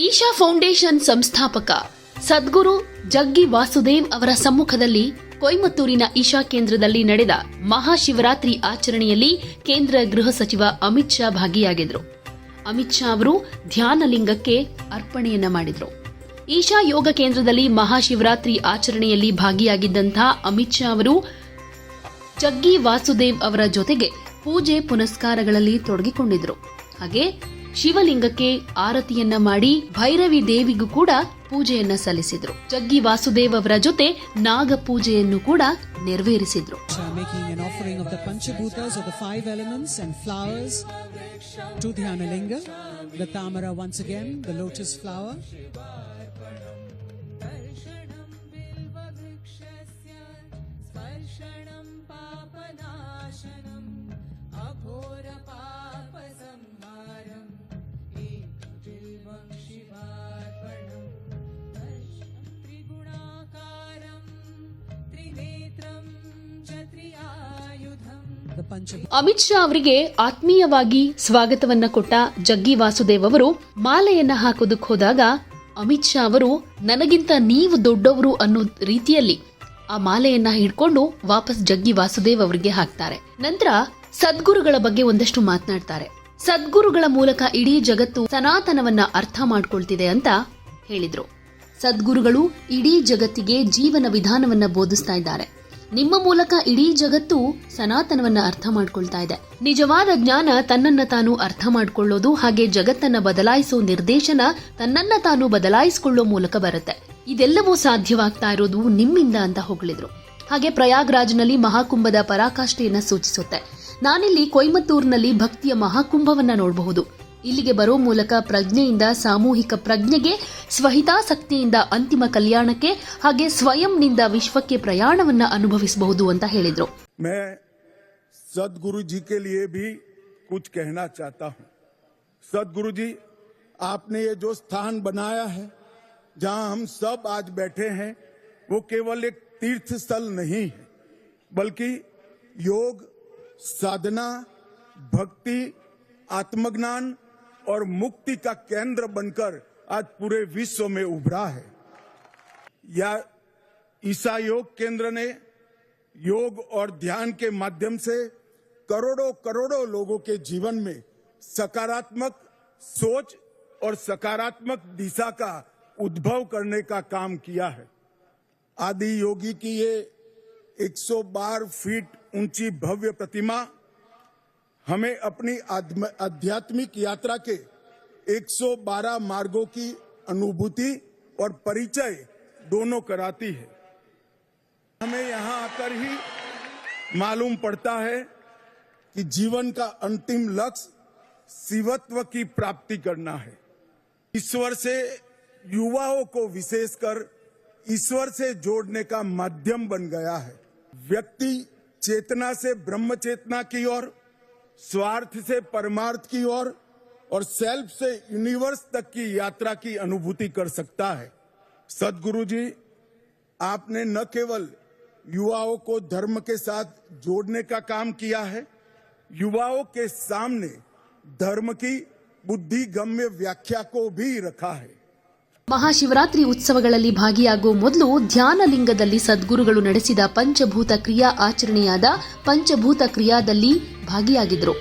Isha foundation ಸಂಸ್ಥಾಪಕ ಸದ್ಗುರು ಜಗ್ಗಿ ವಾಸುದೇವ್ ಅವರ ಸಮ್ಮುಖದಲ್ಲಿ ಕೊಯಮತ್ತೂರಿನ ಈಶಾ ಕೇಂದ್ರದಲ್ಲಿ ನಡೆದ ಮಹಾಶಿವರಾತ್ರಿ ಆಚರಣೆಯಲ್ಲಿ ಕೇಂದ್ರ ಗೃಹ ಸಚಿವ ಅಮಿತ್ ಶಾ ಭಾಗಿಯಾಗಿದ್ರು. ಅಮಿತ್ ಶಾ ಅವರು ಧ್ಯಾನಲಿಂಗಕ್ಕೆ ಅರ್ಪಣೆಯನ್ನ ಮಾಡಿದ್ರು. ಈಶಾ ಯೋಗ ಕೇಂದ್ರದಲ್ಲಿ ಮಹಾಶಿವರಾತ್ರಿ ಆಚರಣೆಯಲ್ಲಿ ಭಾಗಿಯಾಗಿದ್ದಂತಹ ಅಮಿತ್ ಶಾ ಅವರು ಜಗ್ಗಿ ವಾಸುದೇವ್ ಅವರ ಜೊತೆಗೆ ಪೂಜೆ ಪುನಸ್ಕಾರಗಳಲ್ಲಿ ತೊಡಗಿಕೊಂಡಿದ್ರು. ಹಾಗೆ ಶಿವಲಿಂಗಕ್ಕೆ ಆರತಿಯನ್ನ ಮಾಡಿ ಭೈರವಿ ದೇವಿಗೂ ಕೂಡ ಪೂಜೆಯನ್ನ ಸಲ್ಲಿಸಿದ್ರು. ಜಗ್ಗಿ ವಾಸುದೇವ್ ಅವರ ಜೊತೆ ನಾಗ ಪೂಜೆಯನ್ನು ಕೂಡ ನೆರವೇರಿಸಿದ್ರು. Are ಅಮಿತ್ ಶಾ ಅವರಿಗೆ ಆತ್ಮೀಯವಾಗಿ ಸ್ವಾಗತವನ್ನ ಕೊಟ್ಟ ಜಗ್ಗಿ ವಾಸುದೇವ್ ಅವರು ಮಾಲೆಯನ್ನ ಹಾಕೋದಕ್ಕೆ ಹೋದಾಗ ಅಮಿತ್ ಶಾ ಅವರು, ನನಗಿಂತ ನೀವು ದೊಡ್ಡವರು ಅನ್ನೋ ರೀತಿಯಲ್ಲಿ ಆ ಮಾಲೆಯನ್ನ ಹಿಡ್ಕೊಂಡು ವಾಪಸ್ ಜಗ್ಗಿ ವಾಸುದೇವ್ ಅವರಿಗೆ ಹಾಕ್ತಾರೆ. ನಂತರ ಸದ್ಗುರುಗಳ ಬಗ್ಗೆ ಒಂದಷ್ಟು ಮಾತನಾಡ್ತಾರೆ. ಸದ್ಗುರುಗಳ ಮೂಲಕ ಇಡೀ ಜಗತ್ತು ಸನಾತನವನ್ನ ಅರ್ಥ ಮಾಡ್ಕೊಳ್ತಿದೆ ಅಂತ ಹೇಳಿದ್ರು. ಸದ್ಗುರುಗಳು ಇಡೀ ಜಗತ್ತಿಗೆ ಜೀವನ ವಿಧಾನವನ್ನ ಬೋಧಿಸ್ತಾ ಇದ್ದಾರೆ. ನಿಮ್ಮ ಮೂಲಕ ಇಡೀ ಜಗತ್ತು ಸನಾತನವನ್ನ ಅರ್ಥ ಮಾಡ್ಕೊಳ್ತಾ ಇದೆ. ನಿಜವಾದ ಜ್ಞಾನ ತನ್ನನ್ನ ತಾನು ಅರ್ಥ ಮಾಡ್ಕೊಳ್ಳೋದು ಹಾಗೆ ಜಗತ್ತನ್ನ ಬದಲಾಯಿಸೋ ನಿರ್ದೇಶನ ತನ್ನನ್ನ ತಾನು ಬದಲಾಯಿಸಿಕೊಳ್ಳೋ ಮೂಲಕ ಬರುತ್ತೆ. ಇದೆಲ್ಲವೂ ಸಾಧ್ಯವಾಗ್ತಾ ಇರೋದು ನಿಮ್ಮಿಂದ ಅಂತ ಹೊಗಳಿದ್ರು. ಹಾಗೆ ಪ್ರಯಾಗ್ರಾಜ್ನಲ್ಲಿ ಮಹಾಕುಂಭದ ಪರಾಕಾಷ್ಠೆಯನ್ನ ಸೂಚಿಸುತ್ತೆ. ನಾನಿಲ್ಲಿ ಕೊಯಮತ್ತೂರಿನಲ್ಲಿ ಭಕ್ತಿಯ ಮಹಾಕುಂಭವನ್ನ ನೋಡಬಹುದು. ಇಲ್ಲಿಗೆ ಬರೋ ಮೂಲಕ ಪ್ರಜ್ಞೆಯಿಂದ ಸಾಮೂಹಿಕ ಪ್ರಜ್ಞೆಗೆ ಸ್ವಹಿತಾಸಕ್ತಿಯಿಂದ ಅಂತಿಮ ಕಲ್ಯಾಣಕ್ಕೆ ಹಾಗೆ ಸ್ವಯಂನಿಂದ ವಿಶ್ವಕ್ಕೆ ಪ್ರಯಾಣವನ್ನ ಅನುಭವಿಸಬಹುದು ಅಂತ ಹೇಳಿದ್ರು मैं सदगुरु जी के लिए भी कुछ कहना चाहता हूं सदगुरु जी आपने ये जो स्थान बनाया है जहां हम सब आज बैठे हैं वो केवल एक तीर्थ स्थल नहीं है बल्कि योग साधना भक्ति आत्मज्ञान और मुक्ति का केंद्र बनकर आज पूरे विश्व में उभरा है। या ईसा योग केंद्र ने योग और ध्यान के माध्यम से करोड़ों करोड़ों लोगों के जीवन में सकारात्मक सोच और सकारात्मक दिशा का उद्भव करने का काम किया है। आदि योगी की ये 112 फीट ऊँची भव्य प्रतिमा हमें अपनी आध्यात्मिक यात्रा के 112 मार्गों की अनुभूति और परिचय दोनों कराती है। हमें यहाँ आकर ही मालूम पड़ता है कि जीवन का अंतिम लक्ष्य शिवत्व की प्राप्ति करना है। ईश्वर से युवाओं को विशेषकर ईश्वर से जोड़ने का माध्यम बन गया है। व्यक्ति चेतना से ब्रह्म चेतना की ओर स्वार्थ से परमार्थ की ओर और सेल्फ से यूनिवर्स तक की यात्रा की अनुभूति कर सकता है। सदगुरु जी, आपने न केवल युवाओं को धर्म के साथ जोड़ने का काम किया है, युवाओं के सामने धर्म की बुद्धिगम्य व्याख्या को भी रखा है। ಮಹಾಶಿವರಾತ್ರಿ ಉತ್ಸವಗಳಲ್ಲಿ ಭಾಗಿಯಾಗುವ ಮೊದಲು ಧ್ಯಾನಲಿಂಗದಲ್ಲಿ ಸದ್ಗುರುಗಳು ನಡೆಸಿದ ಪಂಚಭೂತ ಕ್ರಿಯಾ ಆಚರಣೆಯಾದ ಪಂಚಭೂತ ಕ್ರಿಯಾದಲ್ಲಿ ಭಾಗಿಯಾಗಿದ್ರು